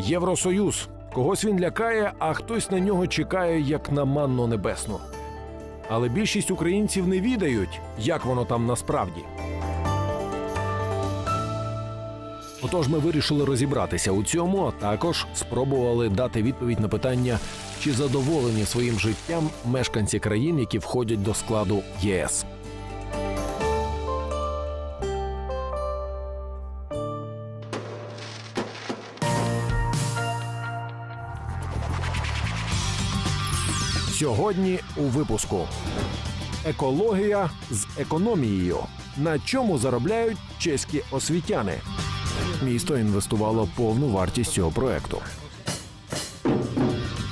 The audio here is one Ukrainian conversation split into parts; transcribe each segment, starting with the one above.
Євросоюз. Когось він лякає, а хтось на нього чекає як на манну небесну. Але більшість українців не відають, як воно там насправді. Отож, ми вирішили розібратися у цьому, а також спробували дати відповідь на питання, чи задоволені своїм життям мешканці країн, які входять до складу ЄС. Сьогодні у випуску екологія з економією. На чому заробляють чеські освітяни? Місто інвестувало повну вартість цього проекту.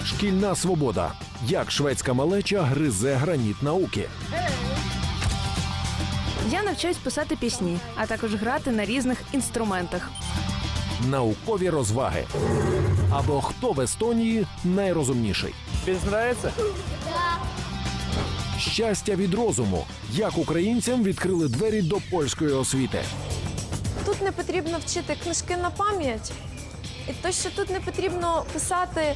Шкільна свобода. Як шведська малеча гризе граніт науки. Я навчаюсь писати пісні, а також грати на різних інструментах. Наукові розваги. Або хто в Естонії найрозумніший? Без нравится? Щастя від розуму. Як українцям відкрили двері до польської освіти. Тут не потрібно вчити книжки на пам'ять. І то, що тут не потрібно писати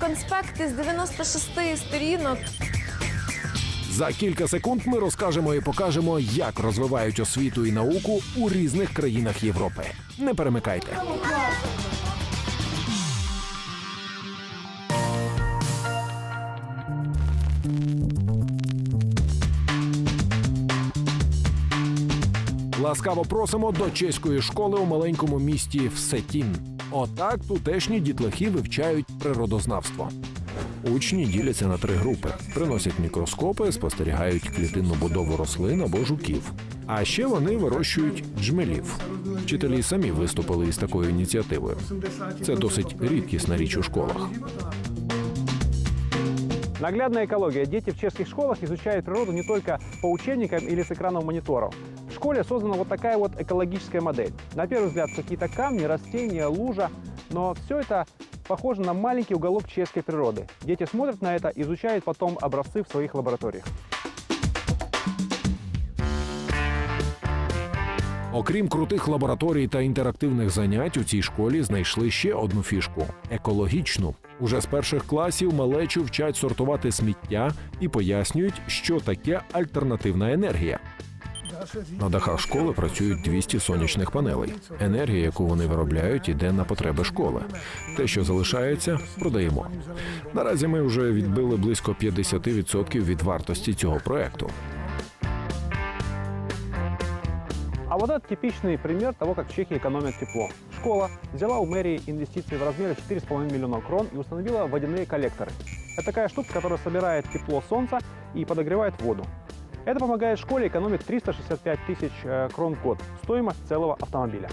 конспекти з 96 сторінок. За кілька секунд ми розкажемо і покажемо, як розвивають освіту і науку у різних країнах Європи. Не перемикайте. Ласкаво просимо до чеської школи у маленькому місті Всетін. Отак тутешні дітлахи вивчають природознавство. Учні діляться на три групи: приносять мікроскопи, спостерігають клітинну будову рослин або жуків. А ще вони вирощують джмелів. Вчителі самі виступили із такою ініціативою. Це досить рідкісна річ у школах. Наглядная экология. Дети в чешских школах изучают природу не только по учебникам или с экранов мониторов В школе создана вот такая вот экологическая модель. На первый взгляд какие-то камни, растения, лужа, но все это похоже на маленький уголок чешской природы. Дети смотрят на это, изучают потом образцы в своих лабораториях. Окрім крутих лабораторій та інтерактивних занять, у цій школі знайшли ще одну фішку екологічну. Уже з перших класів малечу вчать сортувати сміття і пояснюють, що таке альтернативна енергія. На дахах школи працюють 200 сонячних панелей. Енергія, яку вони виробляють, іде на потреби школи. Те, що залишається, продаємо. Наразі ми вже відбили близько 50% від вартості цього проекту. А вот это типичный пример того, как в Чехии экономят тепло. Школа взяла у мэрии инвестиции в размере 4,5 миллиона крон и установила водяные коллекторы. Это такая штука, которая собирает тепло солнца и подогревает воду. Это помогает школе экономить 365 тысяч э, крон в год, стоимость целого автомобиля.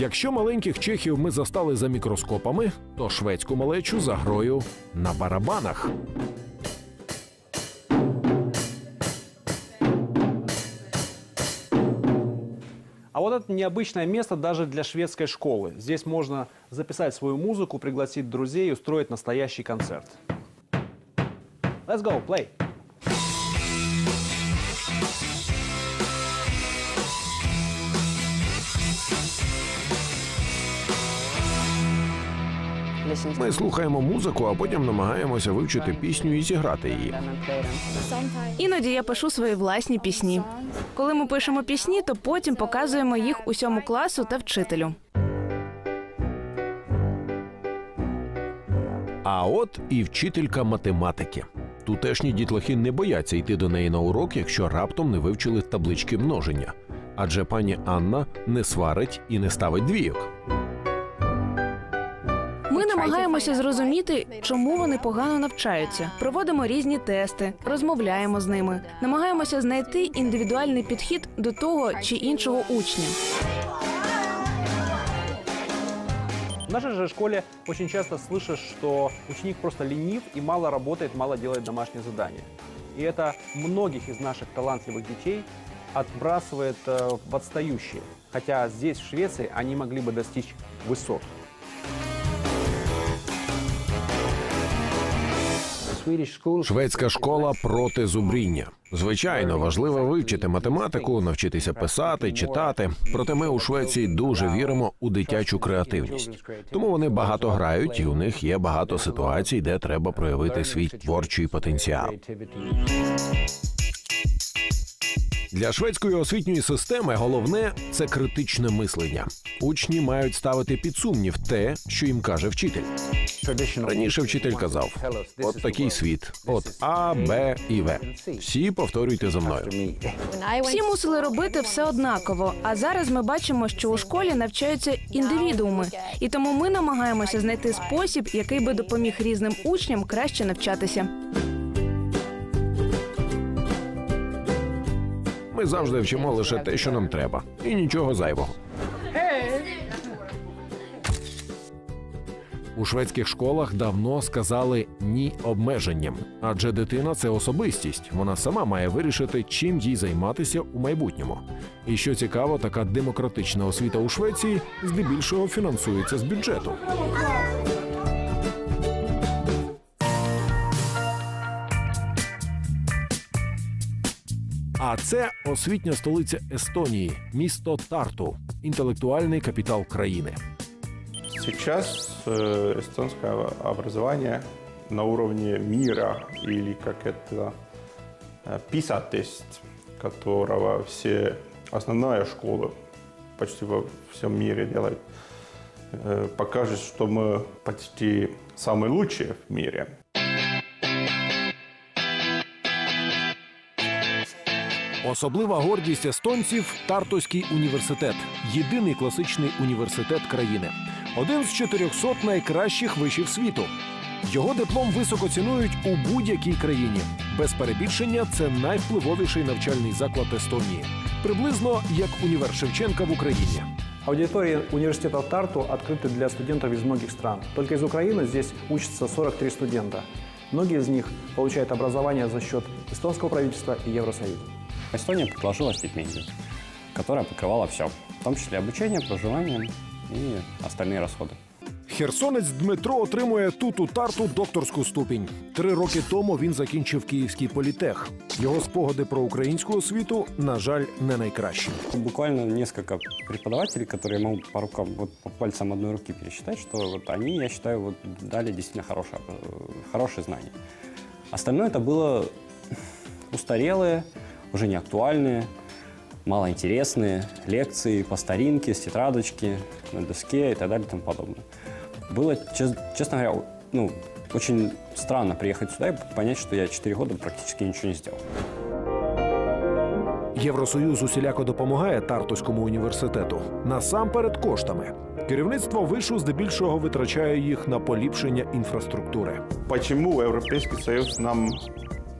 Якщо маленьких чехів ми застали за мікроскопами, то шведську малечу за грою на барабанах. вот это необычное место даже для шведской школы. Здесь можно записать свою музыку, пригласить друзей и устроить настоящий концерт. Let's go, play! Ми слухаємо музику, а потім намагаємося вивчити пісню і зіграти її. Іноді я пишу свої власні пісні. Коли ми пишемо пісні, то потім показуємо їх усьому класу та вчителю. А от і вчителька математики. Тутешні дітлахи не бояться йти до неї на урок, якщо раптом не вивчили таблички множення. Адже пані Анна не сварить і не ставить двійок Ми намагаємося зрозуміти, чому вони погано навчаються. Проводимо різні тести, розмовляємо з ними, намагаємося знайти індивідуальний підхід до того чи іншого учня. В нашей же школе очень часто слышишь, что ученик просто ленив и мало работает, мало делает домашние задания. И это многих из наших талантливых детей отбрасывает э, в отстающие. Хотя здесь, в Швеции, они могли бы достичь высот. Шведська школа проти зубріння. Звичайно, важливо вивчити математику, навчитися писати, читати. Проте ми у Швеції дуже віримо у дитячу креативність. Тому вони багато грають, і у них є багато ситуацій, де треба проявити свій творчий потенціал. Для шведської освітньої системи головне це критичне мислення. Учні мають ставити під сумнів те, що їм каже вчитель. Раніше вчитель казав: от такий світ, от А, Б і В. Всі повторюйте за мною. Всі мусили робити все однаково. А зараз ми бачимо, що у школі навчаються індивідууми, і тому ми намагаємося знайти спосіб, який би допоміг різним учням краще навчатися. Ми завжди вчимо лише те, що нам треба, і нічого зайвого. У шведських школах давно сказали ні обмеженням, адже дитина це особистість. Вона сама має вирішити, чим їй займатися у майбутньому. І що цікаво, така демократична освіта у Швеції здебільшого фінансується з бюджету. А це освітня столиця Естонії, місто Тарту, інтелектуальний капітал країни. Сейчас э, эстонское образование на уровне мира или как это э, PISA-тест, которого все основная школа почти во всем мире делает, э, покажет, что мы почти самые лучшие в мире. Особлива гордість естонців Тартуський університет єдиний класичний університет країни. Один з 400 найкращих вишів світу. Його диплом високо цінують у будь-якій країні. Без перебільшення це найвпливовіший навчальний заклад Естонії, приблизно як універ Шевченка в Україні. Аудитории университета Тарту открыты для студентов из многих стран. Только из Украины здесь учатся 43 студента. Многие из них получают образование за счет эстонского правительства и Евросоюза. Эстония предложила стипендию, которая покрывала все, в том числе обучение, проживание и остальные расходы. Херсонець Дмитро отримує тут у Тарту докторську ступінь. Три роки тому він закінчив Київський політех. Його спогади про українську освіту, на жаль, не найкращі. Буквально несколько преподавателей, которые я могу по рукам, вот по пальцам одной руки пересчитать, что вот они, я считаю, вот дали действительно хорошее, э, хорошее знание. Остальное это было устарелые, уже не актуальные, малоинтересные лекции по старинке, с тетрадочки, на доске и так далее и тому подобное. Было, чес- честно говоря, ну, очень странно приехать сюда и понять, что я 4 года практически ничего не сделал. Євросоюз усіляко допомагає Тартуському університету насамперед коштами. Керівництво вишу здебільшого витрачає їх на поліпшення інфраструктури. Почему Европейский Союз нам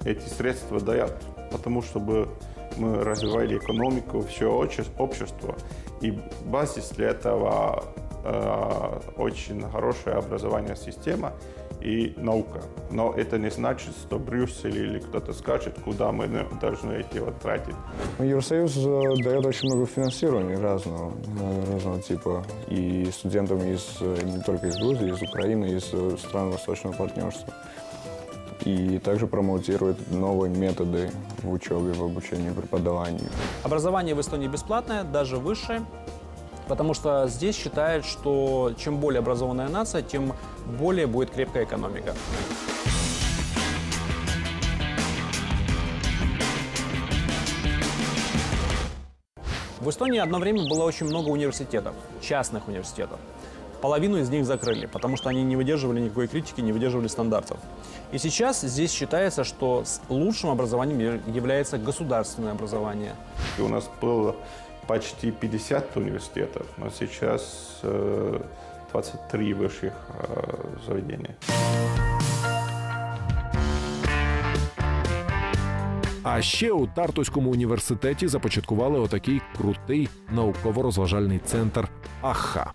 эти средства дает? Потому чтобы мы развивали экономику, все обще- общество. И базис для этого э, очень хорошая образование система и наука. Но это не значит, что Брюссель или кто-то скажет, куда мы должны эти вот тратить. Ну, Евросоюз э, дает очень много финансирования разного, э, разного типа. И студентам из, э, не только из Грузии, из Украины, из стран Восточного партнерства. И также промоутирует новые методы в учебе, в обучении, в преподавании. Образование в Эстонии бесплатное, даже высшее, потому что здесь считают, что чем более образованная нация, тем более будет крепкая экономика. В Эстонии одно время было очень много университетов, частных университетов. Половину из них закрыли, потому что они не выдерживали никакой критики, не выдерживали стандартов. И сейчас здесь считается, что с лучшим образованием я- является государственное образование. И у нас было почти 50 университетов, но сейчас э, 23 высших э, заведения. А ще у Тартуському університеті започаткували отакий крутий науково-розважальний центр Аха.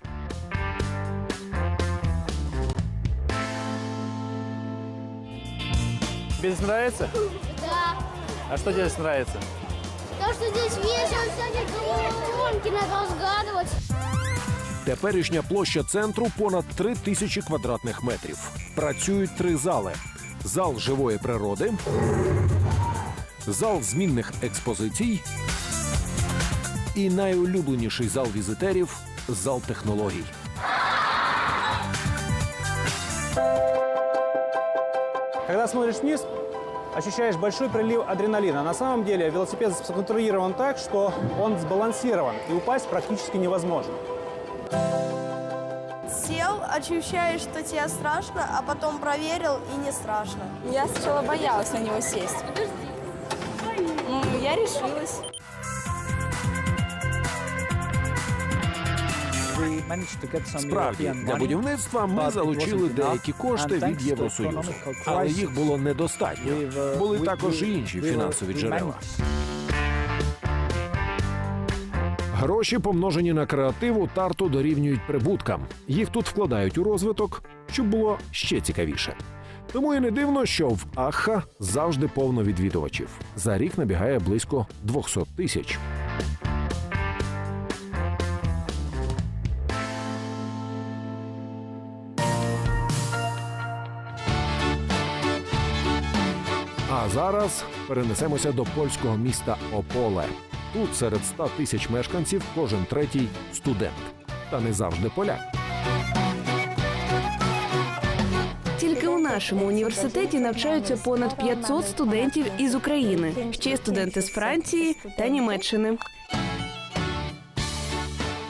Здесь нравится? Да, А что тебе здесь нравится? то, что здесь весело, всякие колонки надо разгадывать. Теперішня площа центру понад три тисячі квадратних метрів. Працюють три зали. зал живої природи, зал змінних експозицій і найулюбленіший зал візитерів зал технологій. Когда смотришь вниз, ощущаешь большой прилив адреналина. На самом деле велосипед сконструирован так, что он сбалансирован, и упасть практически невозможно. Сел, ощущаешь, что тебе страшно, а потом проверил и не страшно. Я сначала боялась на него сесть. Ну, я решилась. Справді, для будівництва ми залучили деякі кошти від Євросоюзу, але їх було недостатньо. Були також і інші фінансові джерела. Гроші, помножені на креатив, у тарту дорівнюють прибуткам. Їх тут вкладають у розвиток, щоб було ще цікавіше. Тому і не дивно, що в Ахха завжди повно відвідувачів. За рік набігає близько 200 тисяч. А зараз перенесемося до польського міста Ополе. Тут серед 100 тисяч мешканців кожен третій студент. Та не завжди поляк. Тільки у нашому університеті навчаються понад 500 студентів із України, ще й студенти з Франції та Німеччини.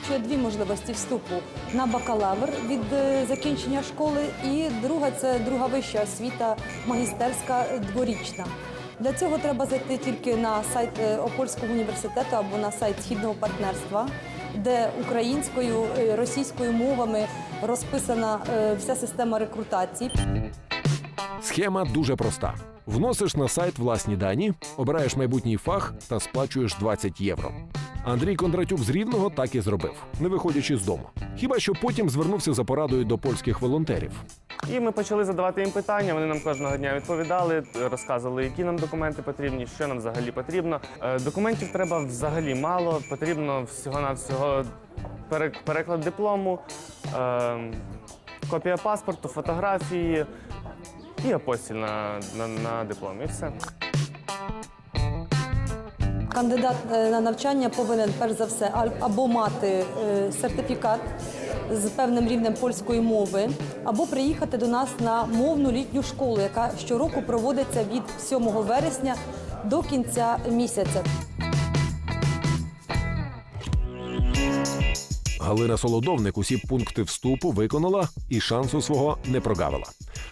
Ще дві можливості вступу на бакалавр від е, закінчення школи, і друга це друга вища освіта, магістерська дворічна. Для цього треба зайти тільки на сайт е, Опольського університету або на сайт Східного партнерства, де українською, е, російською мовами розписана вся система рекрутації. Схема дуже проста: вносиш на сайт власні дані, обираєш майбутній фах та сплачуєш 20 євро. Андрій Кондратюк з Рівного так і зробив, не виходячи з дому. Хіба що потім звернувся за порадою до польських волонтерів. І ми почали задавати їм питання. Вони нам кожного дня відповідали, розказували, які нам документи потрібні, що нам взагалі потрібно. Е, Документів треба взагалі мало. Потрібно всього на всього переклад диплому, е, копія паспорту, фотографії і апостіль на, на, на дипломі. І все. Кандидат е, на навчання повинен перш за все або мати е, сертифікат з певним рівнем польської мови, або приїхати до нас на мовну літню школу, яка щороку проводиться від 7 вересня до кінця місяця. Галина Солодовник усі пункти вступу виконала і шансу свого не прогавила.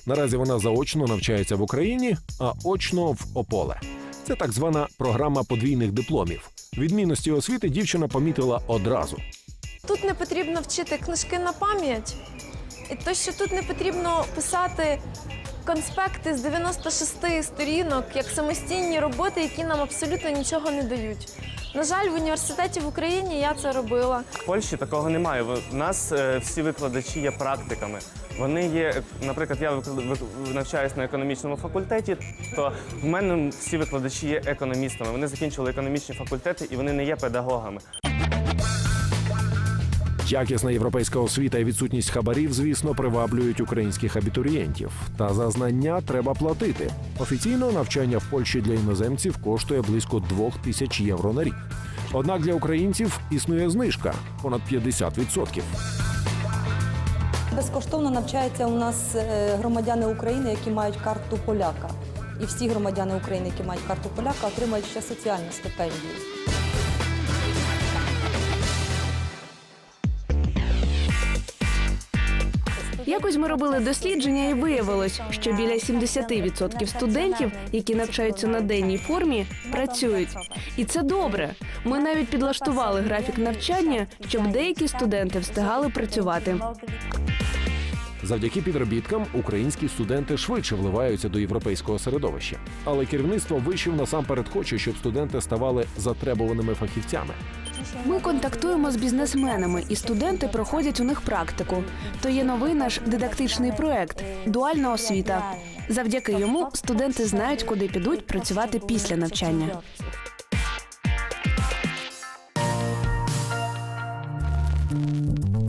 Наразі вона заочно навчається в Україні, а очно в Ополе. Це так звана програма подвійних дипломів. Відмінності освіти дівчина помітила одразу. Тут не потрібно вчити книжки на пам'ять, і то, що тут не потрібно писати конспекти з 96 сторінок, як самостійні роботи, які нам абсолютно нічого не дають. На жаль, в університеті в Україні я це робила. В Польщі такого немає. В- нас е, всі викладачі є практиками. Вони є, наприклад, я виклад- вик- навчаюсь на економічному факультеті, то в мене всі викладачі є економістами. Вони закінчили економічні факультети і вони не є педагогами. Якісна європейська освіта і відсутність хабарів, звісно, приваблюють українських абітурієнтів. Та за знання треба платити. Офіційно навчання в Польщі для іноземців коштує близько двох тисяч євро на рік. Однак для українців існує знижка понад 50%. Безкоштовно навчаються у нас е, громадяни України, які мають карту поляка. І всі громадяни України, які мають карту поляка, отримають ще соціальну стипендію. Якось ми робили дослідження, і виявилось, що біля 70% студентів, які навчаються на денній формі, працюють. І це добре. Ми навіть підлаштували графік навчання, щоб деякі студенти встигали працювати. Завдяки підробіткам українські студенти швидше вливаються до європейського середовища. Але керівництво вишів насамперед хоче, щоб студенти ставали затребуваними фахівцями. Ми контактуємо з бізнесменами, і студенти проходять у них практику. То є новий наш дидактичний проект дуальна освіта. Завдяки йому студенти знають, куди підуть працювати після навчання. А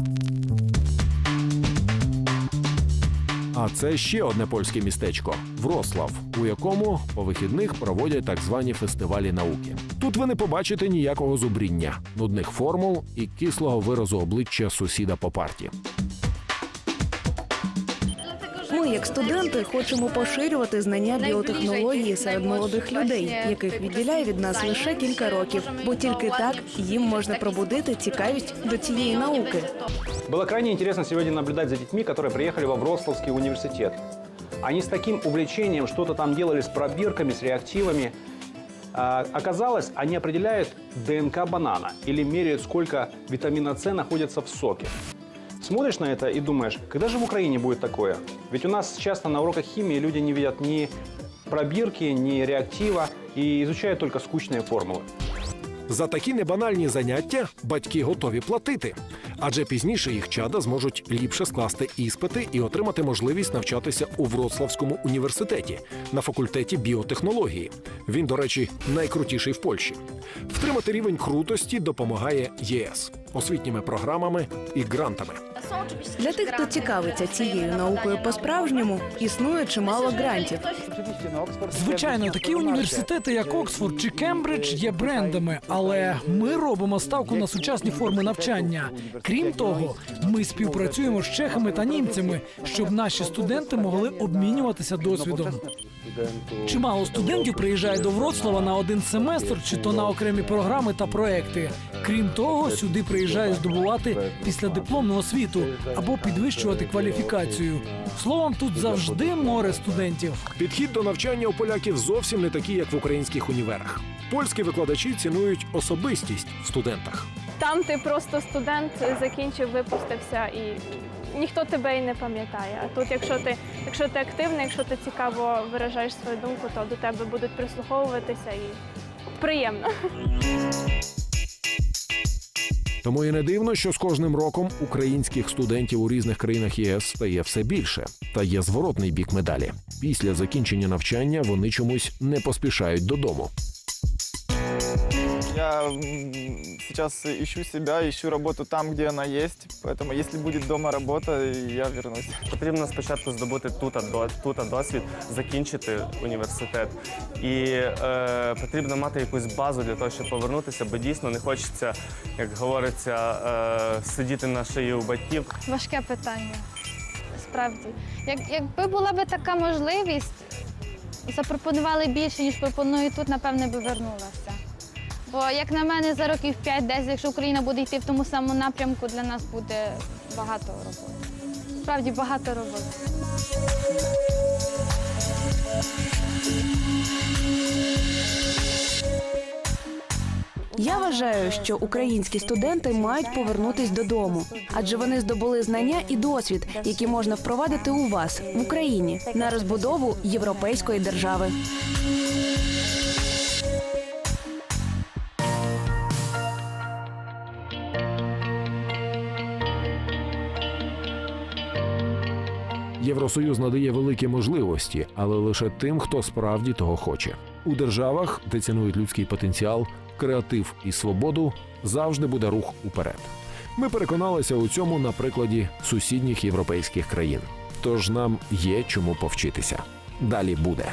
А це ще одне польське містечко Врослав, у якому по вихідних проводять так звані фестивалі науки. Тут ви не побачите ніякого зубріння, нудних формул і кислого виразу обличчя сусіда по парті. Ми, як студенти, хочемо поширювати знання біотехнології серед молодих людей, яких відділяє від нас лише кілька років, бо тільки так їм можна пробудити цікавість до цієї науки. Было крайне интересно сегодня наблюдать за детьми, которые приехали во Вроцлавский университет. Они с таким увлечением что-то там делали с пробирками, с реактивами. А, оказалось, они определяют ДНК банана или меряют, сколько витамина С находится в соке. Смотришь на это и думаешь, когда же в Украине будет такое? Ведь у нас часто на уроках химии люди не видят ни пробирки, ни реактива и изучают только скучные формулы. За такі небанальні заняття батьки готові платити, адже пізніше їх чада зможуть ліпше скласти іспити і отримати можливість навчатися у Вроцлавському університеті на факультеті біотехнології. Він, до речі, найкрутіший в Польщі. Втримати рівень крутості допомагає ЄС освітніми програмами і грантами. Для тих, хто цікавиться цією наукою по-справжньому, існує чимало грантів. Звичайно, такі університети, як Оксфорд чи Кембридж, є брендами, але ми робимо ставку на сучасні форми навчання. Крім того, ми співпрацюємо з чехами та німцями, щоб наші студенти могли обмінюватися досвідом. Чимало студентів приїжджає до Вроцлава на один семестр, чи то на окремі програми та проекти. Крім того, сюди приїжджають здобувати післядипломну освіту або підвищувати кваліфікацію. Словом, тут завжди море студентів. Підхід до навчання у поляків зовсім не такий, як в українських універах. Польські викладачі цінують особистість в студентах. Там ти просто студент закінчив, випустився і ніхто тебе і не пам'ятає. А тут, якщо ти, якщо ти активний, якщо ти цікаво виражаєш свою думку, то до тебе будуть прислуховуватися і приємно. Тому і не дивно, що з кожним роком українських студентів у різних країнах ЄС стає все більше. Та є зворотний бік медалі. Після закінчення навчання вони чомусь не поспішають додому. Я сейчас ищу себя, ищу работу там, где она есть. Поэтому, если будет дома работа, я вернусь. Потрібно спочатку здобути тут, тут досвід, закінчити університет. І е, потрібно мати якусь базу для того, щоб повернутися, бо дійсно не хочеться, як говориться, е, сидіти на шиї у батьків. Важке питання. Справді. Як, якби була би така можливість, запропонували більше, ніж пропоную тут, напевне, би вернулася. Бо, як на мене, за років 5-10, якщо Україна буде йти в тому самому напрямку, для нас буде багато роботи. Справді багато роботи. Я вважаю, що українські студенти мають повернутись додому, адже вони здобули знання і досвід, які можна впровадити у вас в Україні на розбудову європейської держави. Євросоюз надає великі можливості, але лише тим, хто справді того хоче. У державах, де цінують людський потенціал, креатив і свободу, завжди буде рух уперед. Ми переконалися у цьому на прикладі сусідніх європейських країн. Тож нам є чому повчитися. Далі буде.